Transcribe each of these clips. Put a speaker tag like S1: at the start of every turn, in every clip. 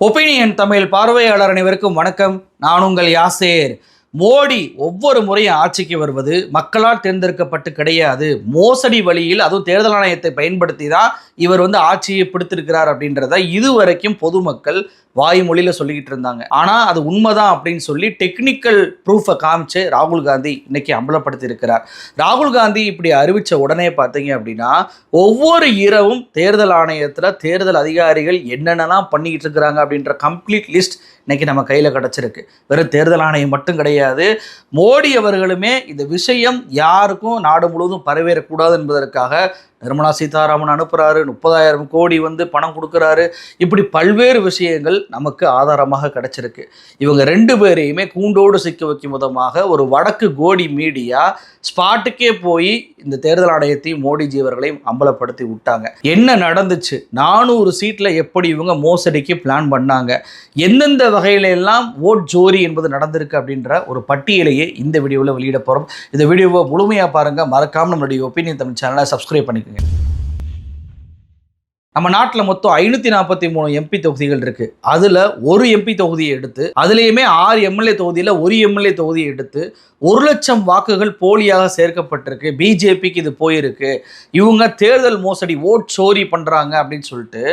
S1: Opinion Tamil பார்வையாளர் அனைவருக்கும் வணக்கம். நான் உங்கள் யாசேர். மோடி ஒவ்வொரு முறையும் ஆட்சிக்கு வருவது மக்களால் தேர்ந்தெடுக்கப்பட்டு கிடையாது. மோசடி வழியில் அதுவும் தேர்தல் ஆணையத்தை பயன்படுத்தி தான் இவர் வந்து ஆட்சியை பிடித்திருக்கிறார் அப்படின்றத இதுவரைக்கும் பொதுமக்கள் வாய்மொழியில் சொல்லிக்கிட்டு இருந்தாங்க. ஆனால் அது உண்மைதான் அப்படின்னு சொல்லி டெக்னிக்கல் ப்ரூஃபை காமிச்சு ராகுல் காந்தி இன்னைக்கு அம்பலப்படுத்தி இருக்கிறார் ராகுல் காந்தி இப்படி அறிவித்த உடனே பார்த்தீங்க அப்படின்னா ஒவ்வொரு இரவும் தேர்தல் ஆணையத்தில் தேர்தல் அதிகாரிகள் என்னென்னலாம் பண்ணிக்கிட்டு இருக்கிறாங்க அப்படின்ற கம்ப்ளீட் லிஸ்ட் இன்னைக்கு நம்ம கையில் கிடச்சிருக்கு. வெறும் தேர்தல் ஆணையம் மட்டும் கிடையாது. மோடி அவர்களுமே இந்த விஷயம் யாருக்கும் நாடு முழுவதும் பரவேறக்கூடாது என்பதற்காக நிர்மலா சீதாராமன் அனுப்புகிறாரு முப்பதாயிரம் கோடி வந்து பணம் கொடுக்குறாரு. இப்படி பல்வேறு விஷயங்கள் நமக்கு ஆதாரமாக கிடைச்சிருக்கு. இவங்க ரெண்டு பேரையுமே கூண்டோடு சிக்க வைக்கும் விதமாக ஒரு வடக்கு கோடி மீடியா ஸ்பாட்டுக்கே போய் இந்த தேர்தல் ஆணையத்தையும் மோடிஜி அவர்களையும் அம்பலப்படுத்தி விட்டாங்க. என்ன நடந்துச்சு? நானூறு சீட்டில் எப்படி இவங்க மோசடிக்கு பிளான் பண்ணாங்க? எந்தெந்த வகையில எல்லாம் ஓட் ஜோரி என்பது நடந்திருக்கு அப்படின்ற ஒரு பட்டியலையே இந்த வீடியோவில் வெளியிட போகிறோம் இந்த வீடியோவை முழுமையாக பாருங்கள் மறக்காமல் நம்மளுடைய ஒப்பீனியன் தமிழ் சேனலை சப்ஸ்கிரைப் பண்ணிக்கோங்க. நம்ம நாட்டில் மொத்தம் ஐநூற்றி நாற்பத்தி மூணு எம்பி தொகுதிகள் இருக்குது அதில் ஒரு எம்பி தொகுதியை எடுத்து அதுலேயுமே ஆறு எம்எல்ஏ தொகுதியில் ஒரு எம்எல்ஏ தொகுதியை எடுத்து ஒரு லட்சம் வாக்குகள் போலியாக சேர்க்கப்பட்டிருக்கு. பிஜேபிக்கு இது போயிருக்கு. இவங்க தேர்தல் மோசடி ஓட் சோரி பண்ணுறாங்க அப்படின்னு சொல்லிட்டு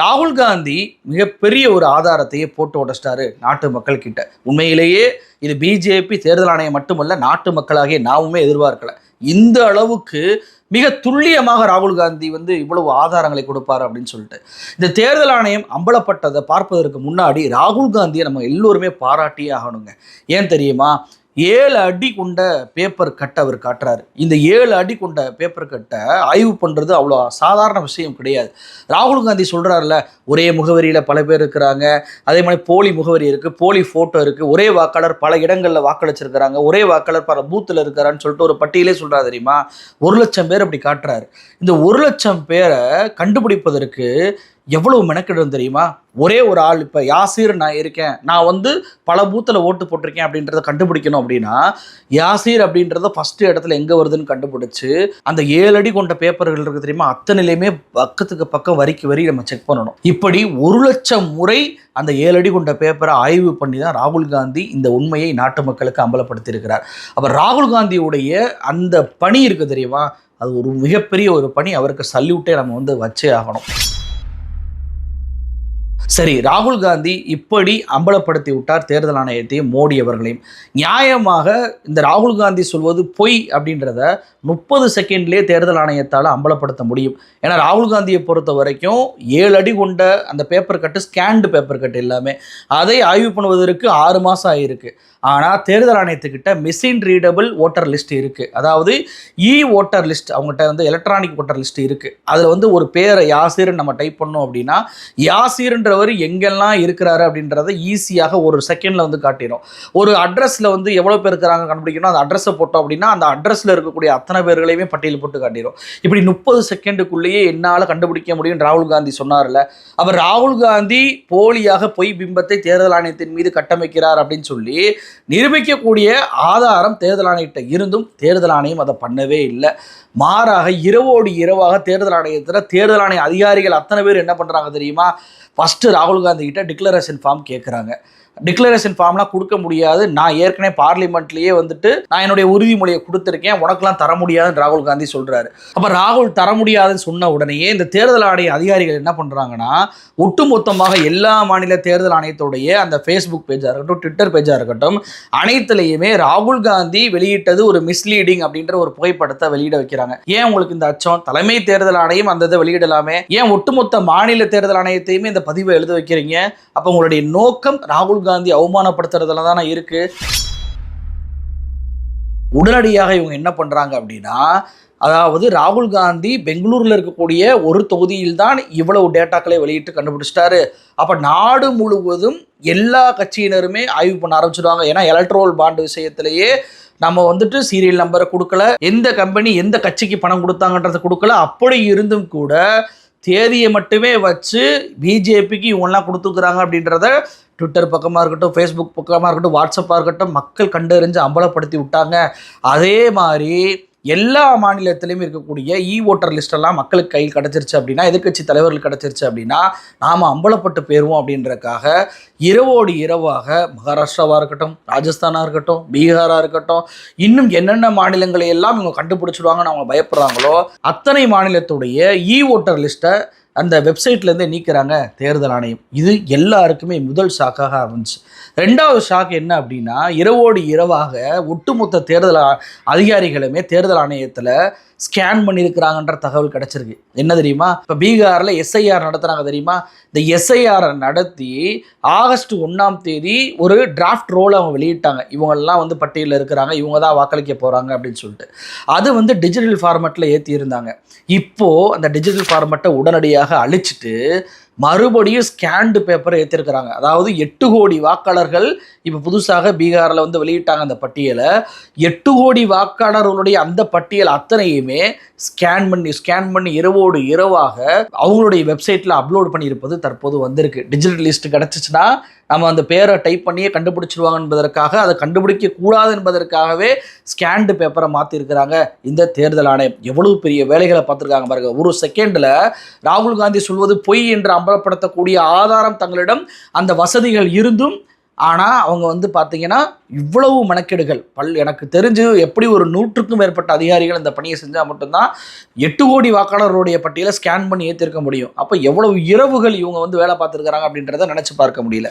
S1: ராகுல் காந்தி மிகப்பெரிய ஒரு ஆதாரத்தையே போட்டு உடச்சிட்டாரு நாட்டு மக்கள் கிட்ட. உண்மையிலேயே இது பிஜேபி தேர்தல் ஆணையம் மட்டுமல்ல நாட்டு மக்களாகிய நாமுமே எதிர்பார்க்கல. இந்த அளவுக்கு மிக துல்லியமாக ராகுல் காந்தி வந்து இவ்வளவு ஆதாரங்களை கொடுப்பார் அப்படின்னு சொல்லிட்டு. இந்த தேர்தல் ஆணையம் அம்பலப்பட்டதை பார்ப்பதற்கு முன்னாடி ராகுல் காந்தியை நம்ம எல்லோருமே பாராட்டியே ஆகணுங்க. ஏன் தெரியுமா? ஏழு அடி கொண்ட பேப்பர் கட்டை அவர் காட்டுறாரு. இந்த ஏழு அடி கொண்ட பேப்பர் கட்டை ஆய்வு பண்ணுறது அவ்வளோ சாதாரண விஷயம் கிடையாது. ராகுல் காந்தி சொல்கிறாருல ஒரே முகவரியில் பல பேர் இருக்கிறாங்க. அதே மாதிரி போலி முகவரி இருக்குது போலி ஃபோட்டோ இருக்குது ஒரே வாக்காளர் பல இடங்களில் வாக்களிச்சிருக்கிறாங்க. ஒரே வாக்காளர் பல பூத்தில் இருக்கிறான்னு சொல்லிட்டு ஒரு பட்டியலே சொல்கிறா தெரியுமா? ஒரு லட்சம் பேர் அப்படி காட்டுறாரு. இந்த ஒரு லட்சம் பேரை கண்டுபிடிப்பதற்கு எவ்வளவு மெனக்கிடும் தெரியுமா? ஒரே ஒரு ஆள் இப்போ யாசீர் நான் இருக்கேன் நான் வந்து பல பூத்தில் ஓட்டு போட்டிருக்கேன் அப்படின்றத கண்டுபிடிக்கணும் அப்படின்னா யாசீர் அப்படின்றத ஃபஸ்ட்டு இடத்துல எங்கே வருதுன்னு கண்டுபிடிச்சி அந்த ஏழு அடி கொண்ட பேப்பர்கள் இருக்குது தெரியுமா? அத்தனையிலையுமே பக்கத்துக்கு பக்கம் வரிக்கு வரி நம்ம செக் பண்ணணும். இப்படி ஒரு லட்சம் முறை அந்த ஏழு அடி கொண்ட பேப்பரை ஆய்வு பண்ணி தான் ராகுல் காந்தி இந்த உண்மையை நாட்டு மக்களுக்கு அம்பலப்படுத்தியிருக்கிறார். அப்போ ராகுல் காந்தியுடைய அந்த பணி இருக்குது தெரியுமா? அது ஒரு மிகப்பெரிய ஒரு பணி அவருக்கு சல்யூட்டே நம்ம வந்து வச்சே ஆகணும். சரி ராகுல் காந்தி இப்படி அம்பலப்படுத்தி விட்டார் தேர்தல் ஆணையத்தையும் மோடி அவர்களையும். நியாயமாக இந்த ராகுல் காந்தி சொல்வது பொய் அப்படின்றத முப்பது செகண்ட்லேயே தேர்தல் ஆணையத்தால் அம்பலப்படுத்த முடியும். ஏன்னா ராகுல் காந்தியை பொறுத்த வரைக்கும் ஏழு அடி கொண்ட அந்த பேப்பர் கட்டு ஸ்கேண்டு பேப்பர் கட்டு எல்லாமே. அதை ஆய்வு பண்ணுவதற்கு ஆறு மாதம் ஆகியிருக்கு ஆனால் தேர்தல் ஆணையத்துக்கிட்ட மிஷின் ரீடபிள் ஓட்டர் லிஸ்ட் இருக்குது அதாவது இ ஓட்டர் லிஸ்ட் அவங்ககிட்ட வந்து எலக்ட்ரானிக் ஓட்டர் லிஸ்ட் இருக்குது அதில் வந்து ஒரு பேரை யாசீர்னு நம்ம டைப் பண்ணோம் அப்படின்னா யாசீருன்றவர் எங்கெல்லாம் இருக்கிறாரு அப்படின்றத ஈஸியாக ஒரு செகண்டில் வந்து காட்டிடும் ஒரு அட்ரஸில் வந்து எவ்வளோ பேர் இருக்கிறாங்க கண்டுபிடிக்கணும் அந்த அட்ரஸை போட்டோம் அப்படின்னா அந்த அட்ரஸில் இருக்கக்கூடிய அத்தனை பேர்களையுமே பட்டியல் போட்டு காட்டிடும் இப்படி முப்பது செகண்டுக்குள்ளேயே என்னால் கண்டுபிடிக்க முடியும் ராகுல் காந்தி சொன்னார்ல அவர் ராகுல் காந்தி போலியாக பொய் பிம்பத்தை தேர்தல் ஆணையத்தின் மீது கட்டமைக்கிறார் அப்படின்னு சொல்லி நிரூபிக்கக்கூடிய ஆதாரம் தேர்தல் ஆணையிட்ட இருந்தும் தேர்தல் ஆணையம் அதை பண்ணவே இல்லை. மாறாக இரவோடு இரவாக தேர்தல் ஆணையத்தில் தேர்தல் ஆணைய அதிகாரிகள் அத்தனை பேர் என்ன பண்ணுறாங்க தெரியுமா? ஃபஸ்ட்டு ராகுல் காந்தி கிட்ட டிக்ளரேஷன் ஃபார்ம் கேட்குறாங்க டிக்ளரேஷன் ஃபார்ம்லாம் கொடுக்க முடியாது. நான் ஏற்கனவே பார்லிமெண்ட்லேயே வந்துட்டு நான் என்னுடைய உறுதிமொழியை கொடுத்துருக்கேன். உனக்கெல்லாம் தர முடியாதுன்னு ராகுல் காந்தி சொல்கிறாரு அப்போ ராகுல் தர முடியாதுன்னு சொன்ன உடனேயே இந்த தேர்தல் ஆணைய அதிகாரிகள் என்ன பண்ணுறாங்கன்னா ஒட்டுமொத்தமாக எல்லா மாநில தேர்தல் ஆணையத்துடைய அந்த ஃபேஸ்புக் பேஜாக இருக்கட்டும் ட்விட்டர் பேஜாக இருக்கட்டும் அனைத்துலேயுமே ராகுல் காந்தி வெளியிட்டது ஒரு மிஸ்லீடிங் அப்படின்ற ஒரு புகைப்படத்தை வெளியிட வைக்கிறாங்க. ஏன் உங்களுக்கு இந்த அச்சம்? தலைமை தேர்தல் ஆணையம் அந்த இதை வெளியிடலாமே? ஏன் ஒட்டுமொத்த மாநில தேர்தல் ஆணையத்தையுமே இந்த பதிவை எழுத வைக்கிறீங்க? அப்போ உங்களுடைய நோக்கம் ராகுல் காந்தி அவமானப்படுத்துறதுல தானே இருக்கு. உடனடியாக இவங்க என்ன பண்றாங்க அப்படின்னா அதாவது ராகுல் காந்தி பெங்களூர்ல இருக்கக்கூடிய ஒரு தொகுதியில் தான் இவ்வளவு டேட்டாக்களை வெளியிட்டு கண்டுபிடிச்சிட்டாரு. அப்ப நாடு முழுவதும் எல்லா கட்சியினருமே ஆய்வு பண்ண ஆரம்பிச்சிடுவாங்க ஏன்னா எலக்ட்ரோல் பாண்டு விஷயத்திலேயே நம்ம வந்துட்டு சீரியல் நம்பரை கொடுக்கல. எந்த கம்பெனி எந்த கட்சிக்கு பணம் கொடுத்தாங்கன்றதை கொடுக்கல. அப்படி இருந்தும் கூட தேதியை மட்டுமே வச்சு பிஜேபிக்கு இவங்கெல்லாம் கொடுத்துக்கிறாங்க அப்படின்றத ட்விட்டர் பக்கமாக இருக்கட்டும் ஃபேஸ்புக் பக்கமாக இருக்கட்டும் வாட்ஸ்அப்பாக இருக்கட்டும் மக்கள் கண்டறிஞ்சு அம்பலப்படுத்தி விட்டாங்க. அதே மாதிரி எல்லா மாநிலத்திலையும் இருக்கக்கூடிய இ ஓட்டர் லிஸ்டெல்லாம் மக்களுக்கு கையில் கிடச்சிருச்சு அப்படின்னா எதிர்க்கட்சி தலைவர்கள் கிடச்சிருச்சு அப்படின்னா நாம் அம்பலப்பட்டு போயிடுவோம் அப்படின்றக்காக இரவோடு இரவாக மகாராஷ்டிராவாக இருக்கட்டும் ராஜஸ்தானாக இருக்கட்டும் பீகாராக இருக்கட்டும் இன்னும் என்னென்ன மாநிலங்களை எல்லாம் இவங்க கண்டுபிடிச்சிடுவாங்கன்னு அவங்க பயப்படுறாங்களோ அத்தனை மாநிலத்துடைய இ ஓட்டர் லிஸ்ட்டை அந்த வெப்சைட்லேருந்தே நீக்கிறாங்க தேர்தல் ஆணையம். இது எல்லாருக்குமே முதல் ஷாக்காக ஆரம்பிச்சு ரெண்டாவது ஷாக் என்ன அப்படின்னா இரவோடு இரவாக ஒட்டுமொத்த தேர்தல் அதிகாரிகளுமே தேர்தல் ஆணையத்தில் ஸ்கேன் பண்ணியிருக்கிறாங்கன்ற தகவல் கிடச்சிருக்கு. என்ன தெரியுமா? இப்போ பீகாரில் எஸ்ஐஆர் நடத்துகிறாங்க தெரியுமா? இந்த எஸ்ஐஆரை நடத்தி ஆகஸ்ட் ஒன்றாம் தேதி ஒரு டிராஃப்ட் ரோல் அவங்க வெளியிட்டாங்க. இவங்கெல்லாம் வந்து பட்டியலில் இருக்கிறாங்க. இவங்க தான் வாக்களிக்க போகிறாங்க அப்படின்னு சொல்லிட்டு. அது வந்து டிஜிட்டல் ஃபார்மேட்டில் ஏற்றியிருந்தாங்க இப்போது அந்த டிஜிட்டல் ஃபார்மேட்டை உடனடியாக அழிச்சிட்டு மறுபடியும் ஸ்கேண்டு பேப்பரை ஏற்றிருக்கிறாங்க அதாவது எட்டு கோடி வாக்காளர்கள் இப்போ புதுசாக பீகாரில் வந்து வெளியிட்டாங்க அந்த பட்டியலை. எட்டு கோடி வாக்காளர்களுடைய அந்த பட்டியல் அத்தனையுமே ஸ்கேன் பண்ணி ஸ்கேன் பண்ணி இரவோடு இரவாக அவங்களுடைய வெப்சைட்டில் அப்லோட் பண்ணியிருப்பது தற்போது வந்திருக்கு. டிஜிட்டல் லிஸ்ட் கிடச்சிச்சுன்னா நம்ம அந்த பேரை டைப் பண்ணியே கண்டுபிடிச்சிருவாங்க என்பதற்காக அதை கண்டுபிடிக்க கூடாது என்பதற்காகவே ஸ்கேண்டு பேப்பரை மாற்றிருக்கிறாங்க இந்த தேர்தல் ஆணையம். எவ்வளவு பெரிய வேலைகளை பார்த்துருக்காங்க பாருங்க. ஒரு செகண்டில் ராகுல் காந்தி சொல்வது பொய் என்று அம்பலப்படுத்தக்கூடிய ஆதாரம் தங்களிடம் அந்த வசதிகள் இருந்தும் ஆனால் அவங்க வந்து பார்த்தீங்கன்னா இவ்வளவு மெனக்கெடுகள். பல் எனக்கு தெரிஞ்சு எப்படி ஒரு நூற்றுக்கும் மேற்பட்ட அதிகாரிகள் இந்த பணியை செஞ்சால் மட்டும்தான் எட்டு கோடி வாக்காளர்களுடைய பட்டியலை ஸ்கேன் பண்ணி ஏற்றிருக்க முடியும். அப்போ எவ்வளவு இரவுகள் இவங்க வந்து வேலை பார்த்துருக்குறாங்க அப்படின்றத நினச்சி பார்க்க முடியல.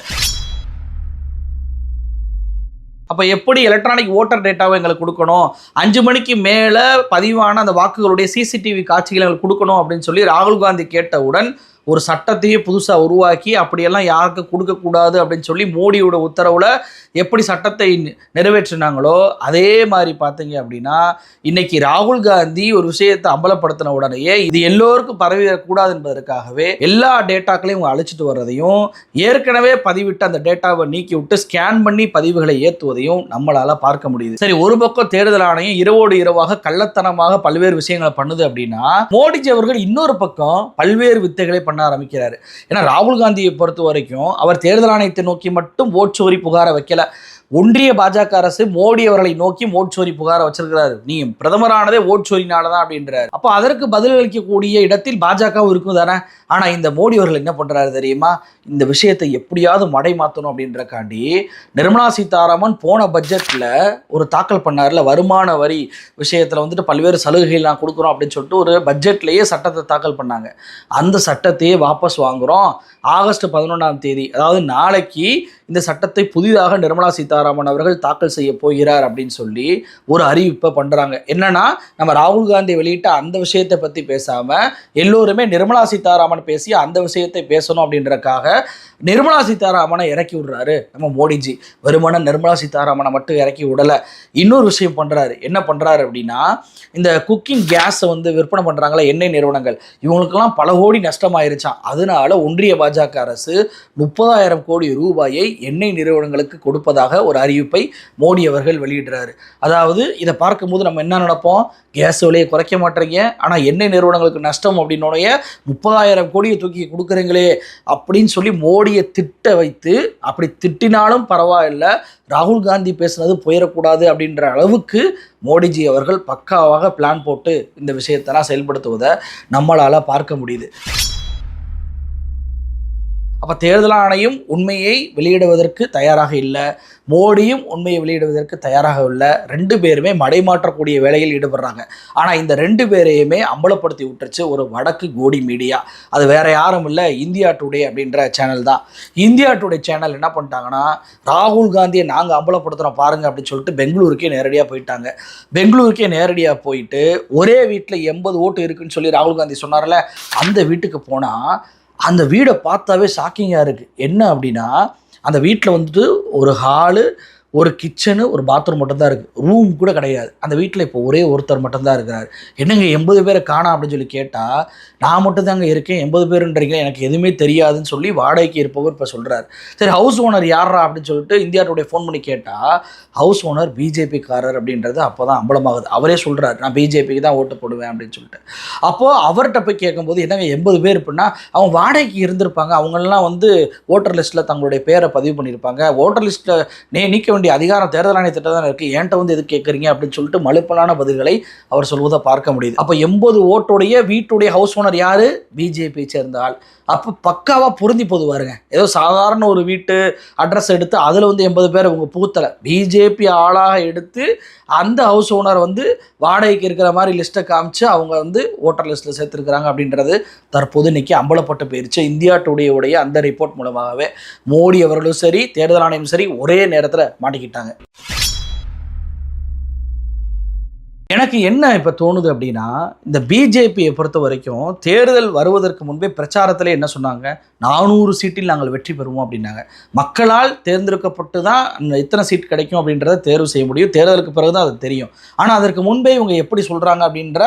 S1: அப்போ எப்படி எலக்ட்ரானிக் ஓட்டர் டேட்டாவை எங்களுக்கு கொடுக்கணும்? அஞ்சு மணிக்கு மேலே பதிவான அந்த வாக்குகளுடைய சிசிடிவி காட்சிகளை எங்களுக்கு கொடுக்கணும் அப்படின்னு சொல்லி ராகுல் காந்தி கேட்டவுடன் ஒரு சட்டத்தையே புதுசாக உருவாக்கி அப்படியெல்லாம் யாருக்கு கொடுக்கக்கூடாது அப்படின்னு சொல்லி மோடியோட உத்தரவில் எப்படி சட்டத்தை நிறைவேற்றினாங்களோ அதே மாதிரி பார்த்தீங்க அப்படின்னா இன்னைக்கு ராகுல் காந்தி ஒரு விஷயத்தை அம்பலப்படுத்தின உடனேயே இது எல்லோருக்கும் பரவிடக்கூடாது என்பதற்காகவே எல்லா டேட்டாக்களையும் இவங்க அழிச்சிட்டு வர்றதையும் ஏற்கனவே பதிவிட்டு அந்த டேட்டாவை நீக்கி விட்டு ஸ்கேன் பண்ணி பதிவுகளை ஏற்றுவதையும் நம்மளால் பார்க்க முடியுது. சரி ஒரு பக்கம் தேர்தல் ஆணையம் இரவோடு இரவாக கள்ளத்தனமாக பல்வேறு விஷயங்களை பண்ணுது அப்படின்னா மோடிஜி அவர்கள் இன்னொரு பக்கம் பல்வேறு வித்தைகளை பண்ண ஆரம்பிக்கிறாரு. ஏன்னா ராகுல் காந்தியை பொறுத்த வரைக்கும் அவர் தேர்தல் ஆணையத்தை நோக்கி மட்டும் ஓட்சோரி புகாரை வைக்கல. ஒன்றிய பாஜக அரசு மோடி அவர்களை நோக்கி ஓட்சோரி புகாரை வச்சிருக்கிறாரு. நீ பிரதமரானதே ஓட்சோரினால தான் அப்படின்றாரு. அப்போ அதற்கு பதிலளிக்கக்கூடிய இடத்தில் பாஜகவும் இருக்கும் தானே ஆனா இந்த மோடி அவர்கள் என்ன பண்றாரு தெரியுமா? இந்த விஷயத்தை எப்படியாவது மடை மாற்றணும் அப்படின்றக்காண்டி நிர்மலா சீதாராமன் போன பட்ஜெட்ல ஒரு தாக்கல் பண்ணார்ல வருமான வரி விஷயத்துல வந்துட்டு பல்வேறு சலுகைகள் நான் கொடுக்குறோம் அப்படின்னு சொல்லிட்டு ஒரு பட்ஜெட்லயே சட்டத்தை தாக்கல் பண்ணாங்க. அந்த சட்டத்தையே வாபஸ் வாங்குறோம். ஆகஸ்ட் பதினொன்றாம் தேதி அதாவது நாளைக்கு இந்த சட்டத்தை புதிதாக நிர்மலா சீதாராமன் அவர்கள் தாக்கல் செய்ய போகிறார் அப்படின்னு சொல்லி ஒரு அறிவிப்பை பண்ணுறாங்க என்னன்னா நம்ம ராகுல் காந்தி வெளியிட்ட அந்த விஷயத்தை பற்றி பேசாமல் எல்லோருமே நிர்மலா சீதாராமன் பேசி அந்த விஷயத்தை பேசணும் அப்படின்றக்காக நிர்மலா சீதாராமனை இறக்கி விடுறாரு நம்ம மோடிஜி. வருமான நிர்மலா சீதாராமனை மட்டும் இறக்கி விடலை. இன்னொரு விஷயம் பண்ணுறாரு என்ன பண்ணுறாரு அப்படின்னா இந்த குக்கிங் கேஸை வந்து விற்பனை பண்ணுறாங்களா எண்ணெய் நிறுவனங்கள். இவங்களுக்கெல்லாம் பல கோடி நஷ்டமாயிருச்சாம். அதனால ஒன்றிய பாஜக அரசு முப்பதாயிரம் கோடி ரூபாயை எண்ணெய் நிறுவனங்களுக்கு கொடுப்பதாக ஒரு அறிவிப்பை மோடி அவர்கள் வெளியிடுறாரு. அதாவது இதை பார்க்கும்போது நம்ம என்ன நினைப்போம்? கேஸ் விலையை குறைக்க மாட்டீங்க ஆனால் எண்ணெய் நிறுவனங்களுக்கு நஷ்டம் அப்படின்னோடைய முப்பதாயிரம் கோடியை தூக்கி கொடுக்குறீங்களே அப்படின்னு சொல்லி மோடியை திட்ட வைத்து அப்படி திட்டினாலும் பரவாயில்ல ராகுல் காந்தி பேசுனது போயிடக்கூடாது அப்படின்ற அளவுக்கு மோடிஜி அவர்கள் பக்காவாக பிளான் போட்டு இந்த விஷயத்தெல்லாம் செயல்படுத்துவதை நம்மளால் பார்க்க முடியுது. அப்போ தேர்தல் ஆணையம் உண்மையை வெளியிடுவதற்கு தயாராக இல்லை. மோடியும் உண்மையை வெளியிடுவதற்கு தயாராக இல்லை. ரெண்டு பேருமே மடைமாற்றக்கூடிய வேலையில் ஈடுபடுறாங்க. ஆனால் இந்த ரெண்டு பேரையுமே அம்பலப்படுத்தி விட்டுருச்சு ஒரு வடக்கு கோடி மீடியா. அது வேற யாரும் இல்லை இந்தியா டுடே அப்படின்ற சேனல் தான். இந்தியா டுடே சேனல் என்ன பண்ணிட்டாங்கன்னா ராகுல் காந்தியை நாங்கள் அம்பலப்படுத்துகிறோம் பாருங்க அப்படின்னு சொல்லிட்டு பெங்களூருக்கே நேரடியாக போயிட்டாங்க. பெங்களூருக்கே நேரடியாக போயிட்டு ஒரே வீட்டில் எண்பது ஓட்டு இருக்குன்னு சொல்லி ராகுல் காந்தி சொன்னார்ல அந்த வீட்டுக்கு போனால் அந்த வீடை பார்த்தாவே ஷாக்கிங்காக இருக்குது என்ன அப்படின்னா அந்த வீட்டில் வந்துட்டு ஒரு ஹாலு ஒரு கிச்சனு ஒரு பாத்ரூம் மட்டும்தான் இருக்குது ரூம் கூட கிடையாது. அந்த வீட்டில் இப்போ ஒரே ஒருத்தர் மட்டும்தான் இருக்கிறார். என்னங்க எண்பது பேரை காணா அப்படின்னு சொல்லி கேட்டால் நான் மட்டும் தாங்க இருக்கேன் எண்பது பேருன்றீங்க எனக்கு எதுவுமே தெரியாதுன்னு சொல்லி வாடகைக்கு இருப்பவர் இப்போ சொல்கிறார் சரி ஹவுஸ் ஓனர் யாரா அப்படின்னு சொல்லிட்டு இந்தியா டுடே ஃபோன் பண்ணி கேட்டால் ஹவுஸ் ஓனர் பிஜேபிக்காரர் அப்படின்றது அப்போ தான் அம்பலமாகுது. அவரே சொல்கிறார் நான் பிஜேபிக்கு தான் ஓட்டு போடுவேன் அப்படின்னு சொல்லிட்டு. அப்போது அவர்கிட்ட போய் கேட்கும்போது என்னங்க எண்பது பேர் அப்படின்னா அவங்க வாடகைக்கு இருந்திருப்பாங்க. அவங்கெல்லாம் வந்து ஓட்டர் லிஸ்ட்டில் தங்களுடைய பேரை பதிவு பண்ணியிருப்பாங்க. ஓட்டர் லிஸ்ட்டில் நே நீக்க வேண்டிய அதிகாரம் தேர்தல் ஆணையத்திட்ட தான் இருக்குது ஏன்ட்ட வந்து எது கேட்குறீங்க அப்படின்னு சொல்லிட்டு மலுப்பலான பதில்களை அவர் சொல்வதை பார்க்க முடியுது. அப்போ எண்பது ஓட்டுடைய வீட்டுடைய ஹவுஸ் ஓனர் யார்? பிஜேபி சேர்ந்தால் அப்போ பக்காவாக பொருந்தி போதுவாருங்க ஏதோ சாதாரண ஒரு வீட்டு அட்ரஸ் எடுத்து அதில் வந்து எண்பது பேர் உங்கள் பூத்தலை பிஜேபி ஆளாக எடுத்து அந்த ஹவுஸ் ஓனர் வந்து வாடகைக்கு இருக்கிற மாதிரி லிஸ்ட்டை காமிச்சு அவங்க வந்து ஓட்டர் லிஸ்ட்டில் சேர்த்துருக்குறாங்க அப்படின்றது தற்போது இன்றைக்கி அம்பலப்பட்டு போயிருச்சு இந்தியா டுடே உடைய அந்த ரிப்போர்ட் மூலமாகவே மோடி அவர்களும் சரி தேர்தல் ஆணையம் சரி ஒரே நேரத்தில் மாட்டிக்கிட்டாங்க. எனக்கு என்ன இப்போ தோணுது அப்படின்னா இந்த பிஜேபியை பொறுத்த வரைக்கும் தேர்தல் வருவதற்கு முன்பே பிரச்சாரத்தில் என்ன சொன்னாங்க? நானூறு சீட்டில் நாங்கள் வெற்றி பெறுவோம் அப்படின்னாங்க. மக்களால் தேர்ந்தெடுக்கப்பட்டு தான் எத்தனை சீட் கிடைக்கும் அப்படின்றத தேர்வு செய்ய முடியும். தேர்தலுக்கு பிறகு தான் அது தெரியும். ஆனால் அதற்கு முன்பே இவங்க எப்படி சொல்கிறாங்க அப்படின்ற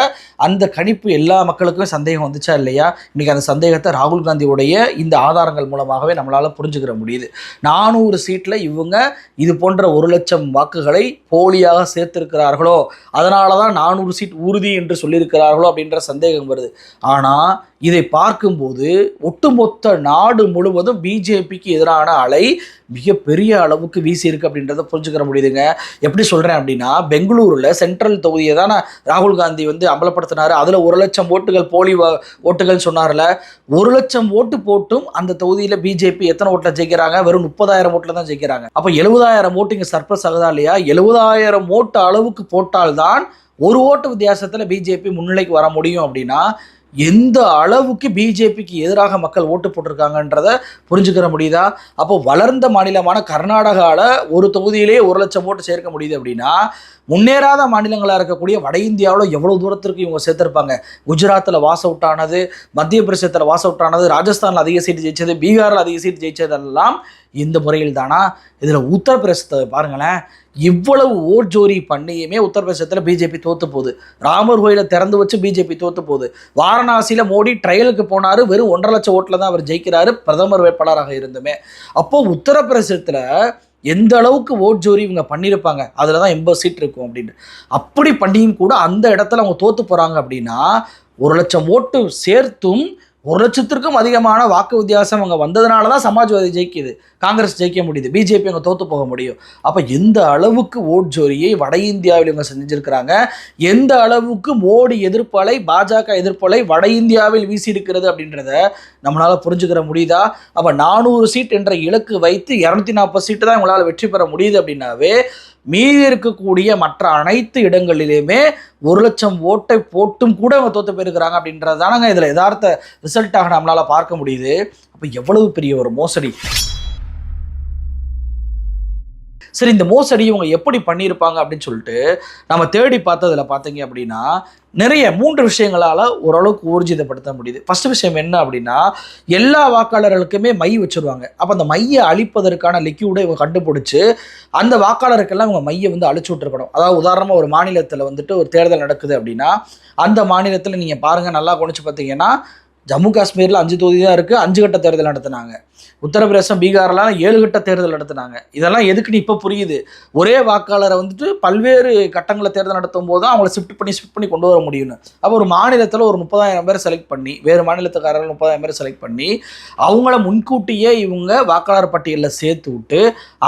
S1: அந்த கணிப்பு எல்லா மக்களுக்குமே சந்தேகம் வந்துச்சா இல்லையா? இன்றைக்கி அந்த சந்தேகத்தை ராகுல் காந்தியுடைய இந்த ஆதாரங்கள் மூலமாகவே நம்மளால் புரிஞ்சுக்கிற முடியுது. நானூறு சீட்டில் இவங்க இது போன்ற ஒரு லட்சம் வாக்குகளை போலியாக சேர்த்திருக்கிறார்களோ? அதனால் தான் நானூறு சீட் உறுதி என்று சொல்லியிருக்கிறார்களோ அப்படின்ற சந்தேகம் வருது. ஆனால் இதை பார்க்கும்போது ஒட்டுமொத்த நாடு முழுவதும் பிஜேபிக்கு எதிரான அலை மிகப்பெரிய அளவுக்கு வீசி இருக்கு அப்படின்றத புரிஞ்சுக்கிற முடியுதுங்க. எப்படி சொல்கிறேன் அப்படின்னா பெங்களூரில் சென்ட்ரல் தொகுதியை தானே ராகுல் காந்தி வந்து அம்பலப்படுத்தினார். அதில் ஒரு லட்சம் ஓட்டுகள் போலி ஓட்டுகள் சொன்னார்ல. ஒரு லட்சம் ஓட்டு போட்டும் அந்த தொகுதியில் பிஜேபி எத்தனை ஓட்டில் ஜெயிக்கிறாங்க? வெறும் முப்பதாயிரம் ஓட்டில் தான் ஜெயிக்கிறாங்க. அப்போ எழுபதாயிரம் ஓட்டு இங்கே சர்ப்ளஸ் ஆகுதா இல்லையா? எழுபதாயிரம் ஓட்டு அளவுக்கு போட்டால்தான் ஒரு ஓட்டு வித்தியாசத்தில் பிஜேபி முன்னிலைக்கு வர முடியும் அப்படின்னா எந்த அளவுக்கு பிஜேபிக்கு எதிராக மக்கள் ஓட்டு போட்டிருக்காங்கன்றத புரிஞ்சுக்கிற முடியுதா? அப்போ வளர்ந்த மாநிலமான கர்நாடகாவில் ஒரு தொகுதியிலேயே ஒரு லட்சம் ஓட்டு சேர்க்க முடியுது அப்படின்னா முன்னேறாத மாநிலங்களாக இருக்கக்கூடிய வட இந்தியாவில் எவ்வளோ தூரத்திற்கு இவங்க சேர்த்துருப்பாங்க? குஜராத்தில் வாஸ் அவுட் ஆனது மத்திய பிரதேசத்தில் வாஸ் அவுட் ஆனது ராஜஸ்தானில் அதிக சீட்டு ஜெயிச்சது பீகாரில் அதிக சீட்டு ஜெயிச்சதெல்லாம் இந்த முறையில் தானா இதில் உத்தரப்பிரதேசத்தை பாருங்களேன். இவ்வளவு ஓட் ஜோரி பண்ணியுமே உத்தரப்பிரதேசத்தில் பிஜேபி தோத்து போகுது. ராமர் கோயிலை திறந்து வச்சு பிஜேபி தோத்து போகுது. வாரணாசியில் மோடி ட்ரையலுக்கு போனார். வெறும் ஒன்றரை லட்சம் ஓட்டில் தான் அவர் ஜெயிக்கிறாரு. பிரதமர் வேட்பாளராக இருந்துமே. அப்போது உத்தரப்பிரதேசத்தில் எந்த அளவுக்கு ஓட் ஜோரி இவங்க பண்ணியிருப்பாங்க? அதில் தான் எண்பது சீட் இருக்கும் அப்படின்னு. அப்படி பண்ணியும் கூட அந்த இடத்துல அவங்க தோற்று போகிறாங்க அப்படின்னா ஒரு லட்சம் ஓட்டு சேர்த்தும் ஒரு லட்சத்திற்கும் அதிகமான வாக்கு வித்தியாசம் அங்கே வந்ததுனால தான் சமாஜ்வாதி ஜெயிக்குது. காங்கிரஸ் ஜெயிக்க முடியுது. பிஜேபி அங்கே தோற்று போக முடியும். அப்போ எந்த அளவுக்கு ஓட் ஜோரியை வட இந்தியாவில் இவங்க செஞ்சுருக்கிறாங்க? எந்த அளவுக்கு மோடி எதிர்ப்பலை பாஜக எதிர்ப்பலை வட இந்தியாவில் வீசியிருக்கிறது அப்படின்றத நம்மளால் புரிஞ்சுக்கிற முடியுதா? அப்போ நானூறு சீட் என்ற இலக்கு வைத்து இரநூத்தி நாற்பது சீட்டு தான் இவங்களால் வெற்றி பெற முடியுது அப்படின்னாவே மீதி இருக்கக்கூடிய மற்ற அனைத்து இடங்களிலுமே ஒரு லட்சம் ஓட்டை போட்டும் கூட அவங்க தோற்று போயிருக்கிறாங்க அப்படின்றது தானங்க இதில் யதார்த்த ரிசல்ட்டாக நம்மளால் பார்க்க முடியுது. அப்போ எவ்வளவு பெரிய ஒரு மோசடி? சரி இந்த மோசடி இவங்க எப்படி பண்ணியிருப்பாங்க அப்படின்னு சொல்லிட்டு நம்ம தேடி பார்த்ததுல பார்த்தீங்க அப்படின்னா நிறைய மூன்று விஷயங்களால் ஓரளவுக்கு ஊர்ஜிதப்படுத்த முடியுது. ஃபர்ஸ்ட் விஷயம் என்ன அப்படின்னா எல்லா வாக்காளர்களுக்குமே மை வச்சுருவாங்க. அப்போ அந்த மையை அழிப்பதற்கான லிக்யூடை இவங்க கண்டுபிடிச்சு அந்த வாக்காளருக்கெல்லாம் இவங்க மையை வந்து அழிச்சு விட்டுருக்கணும். அதாவது உதாரணமாக ஒரு மாநிலத்தில் வந்துட்டு ஒரு தேர்தல் நடக்குது அப்படின்னா அந்த மாநிலத்தில் நீங்கள் பாருங்கள் நல்லா கவனிச்சு பார்த்தீங்கன்னா ஜம்மு காஷ்மீரில் அஞ்சு தொகுதி தான் இருக்குது அஞ்சு கட்ட தேர்தல் நடத்துனாங்க. உத்தரப்பிரதேசம் பீகார்லாம் ஏழு கட்ட தேர்தல் நடத்தினாங்க. இதெல்லாம் எதுக்குன்னு இப்போ புரியுது. ஒரே வாக்காளரை வந்துட்டு பல்வேறு கட்டங்களில் தேர்தல் நடத்தும் போது தான் அவங்கள ஷிஃப்ட் பண்ணி ஷிஃப்ட் பண்ணி கொண்டு வர முடியும்னு. அப்போ ஒரு மாநிலத்தில் ஒரு முப்பதாயிரம் பேர் செலக்ட் பண்ணி வேறு மாநிலத்துக்காரர்கள் முப்பதாயிரம் பேர் செலக்ட் பண்ணி அவங்கள முன்கூட்டியே இவங்க வாக்காளர் பட்டியலில் சேர்த்து விட்டு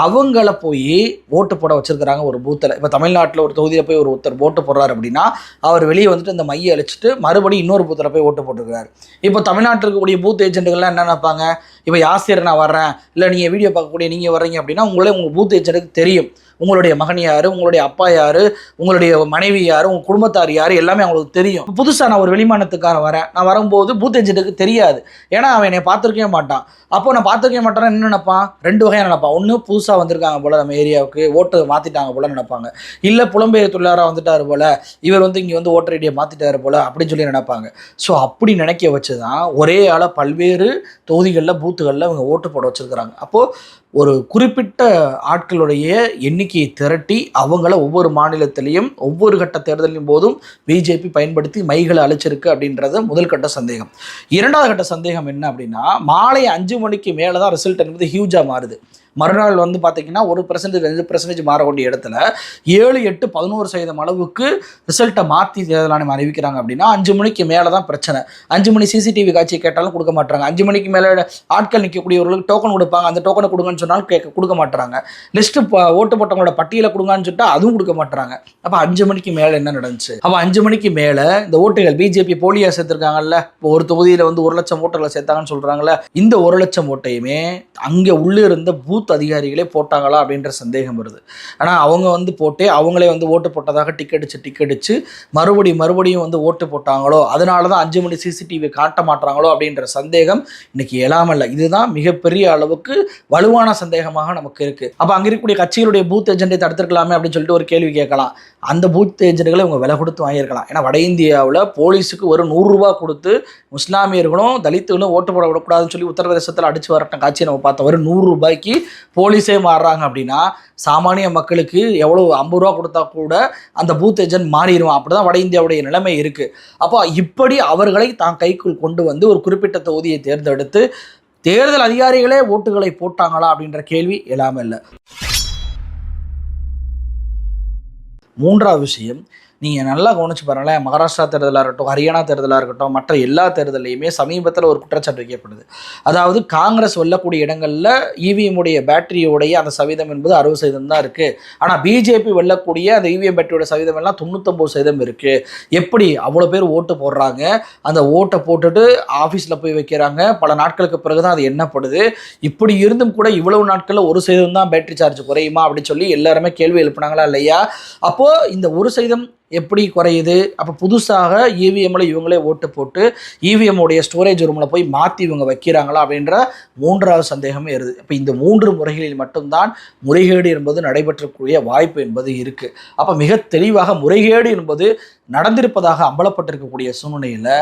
S1: அவங்கள போய் ஓட்டு போட வச்சுருக்கிறாங்க ஒரு பூத்தில் இப்போ தமிழ்நாட்டில் ஒரு தொகுதியில் போய் ஒரு ஒருத்தர் ஓட்டு போடுறாரு அப்படின்னா அவர் வெளியே வந்துட்டு இந்த மையை அழிச்சிட்டு மறுபடியும் இன்னொரு பூத்தில் போய் ஓட்டு போட்டுருக்காரு இப்போ தமிழ்நாட்டில் இருக்கக்கூடிய பூத் ஏஜென்ட்டுகள்லாம் என்ன நினைப்பாங்க? இப்போ யாசிர் நான் வர்றேன். இல்லை நீங்கள் வீடியோ பார்க்கக்கூடிய நீங்கள் வர்றீங்க அப்படின்னா உங்களே உங்கள் பூத் ஏஜென்ட்டுக்கு தெரியும். உங்களுடைய மகன் யார் உங்களுடைய அப்பா யார் உங்களுடைய மனைவி யார் உங்கள் குடும்பத்தார் யார் எல்லாமே அவங்களுக்கு தெரியும். புதுசாக நான் ஒரு வெளிமாநிலத்துக்கார வரேன். நான் வரும்போது பூத் ஏஜென்ட்டுக்கு தெரியாது. ஏன்னா அவன் என்னை பார்த்துருக்கவே மாட்டான். அப்போ நான் பார்த்துருக்கவே மாட்டேன்னா என்ன நினைப்பான்? ரெண்டு வகையாக நினைப்பான். ஒன்று புதுசாக வந்திருக்காங்க போல் நம்ம ஏரியாவுக்கு ஓட்டு மாற்றிட்டாங்க போல நினைப்பாங்க. இல்லை புலம்பெயர் தொழிலாளராக வந்துட்டார் போல் இவர் வந்து இங்கே வந்து ஓட்டர் ஐடியை மாற்றிட்டார் போல் அப்படின்னு சொல்லி நினைப்பாங்க. ஸோ அப்படி நினைக்க வச்சு தான் ஒரே ஆளாக பல்வேறு தொகுதிகளில் பூத்துகளில் இவங்க ஓட்டு போட வச்சுருக்கிறாங்க. அப்போது ஒரு குறிப்பிட்ட ஆட்களுடைய எண்ணிக்கையை திரட்டி அவங்கள ஒவ்வொரு மாநிலத்திலையும் ஒவ்வொரு கட்ட தேர்தலின் போதும் பிஜேபி பயன்படுத்தி மைகளை அழைச்சிருக்கு அப்படின்றது முதல் கட்ட சந்தேகம். இரண்டாவது கட்ட சந்தேகம் என்ன அப்படின்னா மாலை அஞ்சு மணிக்கு மேலே தான் ரிசல்ட் என்பது ஹியூஜாக மாறுது. மறுநாள் வந்து பார்த்தீங்கன்னா ஒரு பர்சன்டேஜ் ரெண்டு பர்சன்டேஜ் மாறக்கூடிய இடத்துல ஏழு எட்டு பதினோரு சதவீதம் அளவுக்கு ரிசல்ட்டை மாற்றி தேர்தல் ஆணையம் அறிவிக்கிறாங்க அப்படின்னா அஞ்சு மணிக்கு மேலே தான் பிரச்சனை. அஞ்சு மணி சிசிடிவி காட்சி கேட்டாலும் கொடுக்க மாட்டாங்க அஞ்சு மணிக்கு மேலே ஆட்கள் நிற்கக்கூடியவர்களுக்கு டோக்கன் கொடுப்பாங்க. அந்த டோக்கனை கொடுங்கன்னு சொன்னாலும் கேட்க கொடுக்க மாட்டுறாங்க லிஸ்ட்டு ஓட்டு போட்டவங்களோட பட்டியலை கொடுங்கன்னு சொல்லிட்டு அதுவும் கொடுக்க மாட்டுறாங்க அப்போ அஞ்சு மணிக்கு மேலே என்ன நடந்துச்சு? அப்போ அஞ்சு மணிக்கு மேலே இந்த ஓட்டுகள் பிஜேபி போலியா சேர்த்துருக்காங்கல்ல? இப்போ ஒரு தொகுதியில் வந்து ஒரு லட்சம் ஓட்டுகளை சேர்த்தாங்கன்னு சொல்கிறாங்கல்ல இந்த ஒரு லட்சம் ஓட்டையுமே அங்கே உள்ளே இருந்த பூத் அதிகாரிகளே போட்டாங்களா அப்படின்ற சந்தேகம் வருது. ஆனால் அவங்க வந்து போட்டே அவங்களே வந்து ஓட்டு போட்டதாக டிக்கெடிச்சு டிக்கெடிச்சு மறுபடி மறுபடியும் வந்து ஓட்டு போட்டாங்களோ அதனால தான் அஞ்சு மணி சிசிடிவி காட்ட மாட்டாங்களோ அப்படின்ற சந்தேகம் இன்னைக்கு எழாமல் இல்லை இதுதான் மிகப்பெரிய அளவுக்கு வலுவான சந்தேகமாக நமக்கு இருக்குது அப்போ அங்கே இருக்கக்கூடிய கட்சிகளுடைய பூத் ஏஜெண்டை தடுத்துருக்கலாமே அப்படின்னு சொல்லிட்டு ஒரு கேள்வி கேட்கலாம். அந்த பூத் ஏஜெண்டுகளை இவங்க விலை கொடுத்து வாங்கியிருக்கலாம். ஏன்னா வட இந்தியாவில் போலீஸுக்கு ஒரு நூறுரூவா கொடுத்து முஸ்லாமியர்களும் தலித்துகளும் ஓட்டு போட விடக்கூடாதுன்னு சொல்லி உத்தரப்பிரதேசத்தில் அடிச்சு வரட்டும் காட்சியை நம்ம பார்த்தோம். ஒரு நூறுரூபாய்க்கு போலீஸே மாறுறாங்க அப்படின்னா சாமானிய மக்களுக்கு எவ்வளோ ஐம்பது ரூபா கொடுத்தா கூட அந்த பூத் ஏஜென்ட் மாறிடுவான். அப்படி தான் வட இந்தியாவுடைய நிலைமை இருக்குது அப்போ இப்படி அவர்களை தான் கைக்குள் கொண்டு வந்து ஒரு குறிப்பிட்ட தொகுதியை தேர்ந்தெடுத்து தேர்தல் அதிகாரிகளே ஓட்டுகளை போட்டாங்களா அப்படின்ற கேள்வி எல்லாமே இல்லை. மூன்றாவது விஷயம் நீங்கள் நல்லா கவனிச்சு பாருங்களேன். மகாராஷ்டிரா தேர்தலாக இருக்கட்டும் ஹரியானா தேர்தலாக இருக்கட்டும் மற்ற எல்லா தேர்தலையுமே சமீபத்தில் ஒரு குற்றச்சாட்டு வைக்கப்படுது. அதாவது காங்கிரஸ் வெல்லக்கூடிய இடங்களில் இவிஎம் உடைய பேட்டரியோடைய அந்த சதவீதம் என்பது அறுபது சதவீதம் தான் இருக்குது ஆனால் பிஜேபி வெல்லக்கூடிய அந்த இவிஎம் பேட்டரியோட சதவீதம் எல்லாம் தொண்ணூத்தொம்பது சதவீதம் இருக்குது எப்படி அவ்வளோ பேர் ஓட்டு போடுறாங்க? அந்த ஓட்டை போட்டுட்டு ஆஃபீஸில் போய் வைக்கிறாங்க. பல நாட்களுக்கு பிறகு தான் அது எண்ணப்படுது. இப்படி இருந்தும் கூட இவ்வளவு நாட்களில் ஒரு சதவீதம் தான் பேட்டரி சார்ஜ் குறையுமா அப்படின்னு சொல்லி எல்லாருமே கேள்வி எழுப்புனாங்களா இல்லையா? அப்போது இந்த ஒரு சதவீதம் எப்படி குறையுது? அப்போ புதுசாக இவிஎம்மில் இவங்களே ஓட்டு போட்டு இவிஎம்முடைய ஸ்டோரேஜ் ரூமில் போய் மாற்றி இவங்க வைக்கிறாங்களா அப்படின்ற மூன்றாவது சந்தேகமே இருது இப்போ இந்த மூன்று முறைகளில் மட்டும்தான் முறைகேடு என்பது நடைபெற்றக்கூடிய வாய்ப்பு என்பது இருக்குது அப்போ மிக தெளிவாக முறைகேடு என்பது நடந்திருப்பதாக அம்பலப்பட்டிருக்கக்கூடிய சூழ்நிலையில்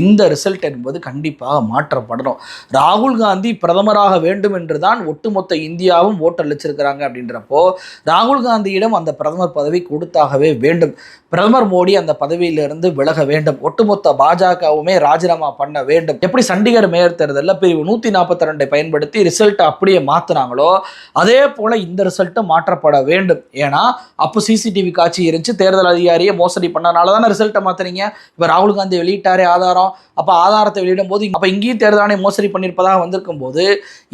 S1: இந்த ரிசல்ட் என்பது கண்டிப்பாக மாற்றப்படணும். ராகுல் காந்தி பிரதமராக வேண்டும் என்று தான் ஒட்டுமொத்த இந்தியாவும் ஓட்டளிச்சிருக்கிறாங்க அப்படின்றப்போ ராகுல் காந்தியிடம் அந்த பிரதமர் பதவி கொடுத்தாகவே வேண்டும். பிரதமர் மோடி அந்த பதவியிலிருந்து விலக வேண்டும். ஒட்டுமொத்த பாஜகவுமே ராஜினாமா பண்ண வேண்டும். எப்படி சண்டிகர் மேயர் தேர்தலில் பிரிவு நூற்றி நாற்பத்தி ரெண்டை பயன்படுத்தி ரிசல்ட்டை அப்படியே மாற்றினாங்களோ அதே போல் இந்த ரிசல்ட்டும் மாற்றப்பட வேண்டும். ஏன்னா அப்போ சிசிடிவி காட்சி இருந்துச்சு. தேர்தல் அதிகாரியை மோசடி பண்ணனால தானே ரிசல்ட்டை மாற்றுறீங்க இப்போ ராகுல் காந்தி வெளியிட்டாரே ஆதாரம். அப்போ ஆதாரத்தை வெளியிடும் போது அப்போ இங்கேயும் தேர்தல் ஆணையம் மோசடி பண்ணியிருப்பதாக வந்திருக்கும் போது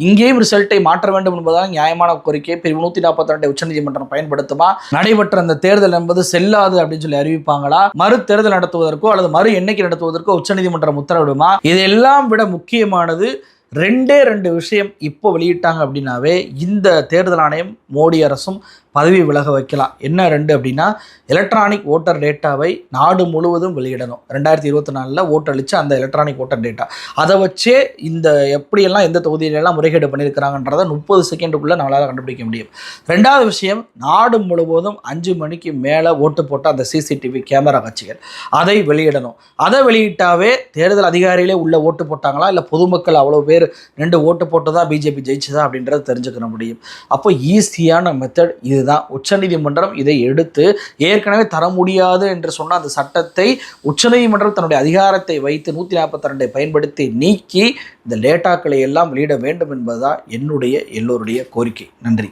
S1: இங்கேயும் ரிசல்ட்டை மாற்ற வேண்டும் என்பதால் நியாயமான கோரிக்கை. பிரிவு நூற்றி நாற்பத்தி ரெண்டு உச்சநீதிமன்றம் பயன்படுத்துமா? நடைபெற்ற அந்த தேர்தல் என்பது செல்லாது அப்படின்னு சொல்லி அறிவிப்பாங்களா? மறு தேர்தல் நடத்துவதற்கோ அல்லது மறு எண்ணிக்கை நடத்துவதற்கோ உச்சநீதிமன்றம் உத்தரவிடுமா? இதெல்லாம் விட முக்கியமானது ரெண்டே ரெண்டு விஷயம் இப்போ வெளியிட்டாங்க அப்படின்னாவே இந்த தேர்தல் ஆணையம் மோடி அரசும் பதவி விலக வைக்கலாம். என்ன ரெண்டு அப்படின்னா எலக்ட்ரானிக் ஓட்டர் டேட்டாவை நாடு முழுவதும் வெளியிடணும். ரெண்டாயிரத்தி இருபத்தி நாலில் ஓட்டளிச்சு அந்த எலக்ட்ரானிக் ஓட்டர் டேட்டா அதை வச்சே இந்த எப்படியெல்லாம் எந்த தொகுதியிலெல்லாம் முறைகேடு பண்ணியிருக்கிறாங்கன்றதை முப்பது செகண்டுக்குள்ளே நம்மளால் கண்டுபிடிக்க முடியும். ரெண்டாவது விஷயம் நாடு முழுவதும் அஞ்சு மணிக்கு மேலே ஓட்டு போட்ட அந்த சிசிடிவி கேமரா காட்சிகள் அதை வெளியிடணும். அதை வெளியிட்டாவே தேர்தல் அதிகாரிகளே உள்ள ஓட்டு போட்டாங்களா? இல்லை பொதுமக்கள் அவ்வளோ பேர் ரெண்டு ஓட்டு போட்டு தான் பிஜேபி ஜெயிச்சதா அப்படின்றத தெரிஞ்சுக்க முடியும். அப்போ ஈஸியான மெத்தட் இது இதுதான். உச்சநீதிமன்றம் இதை எடுத்து ஏற்கனவே தர முடியாது என்று சொன்ன அந்த சட்டத்தை உச்சநீதிமன்றம் தன்னுடைய அதிகாரத்தை வைத்து நூற்றி நாற்பத்தி ரெண்டை பயன்படுத்தி நீக்கி இந்த டேட்டாக்களை எல்லாம் வெளியிட வேண்டும் என்பதுதான் என்னுடைய எல்லோருடைய கோரிக்கை. நன்றி.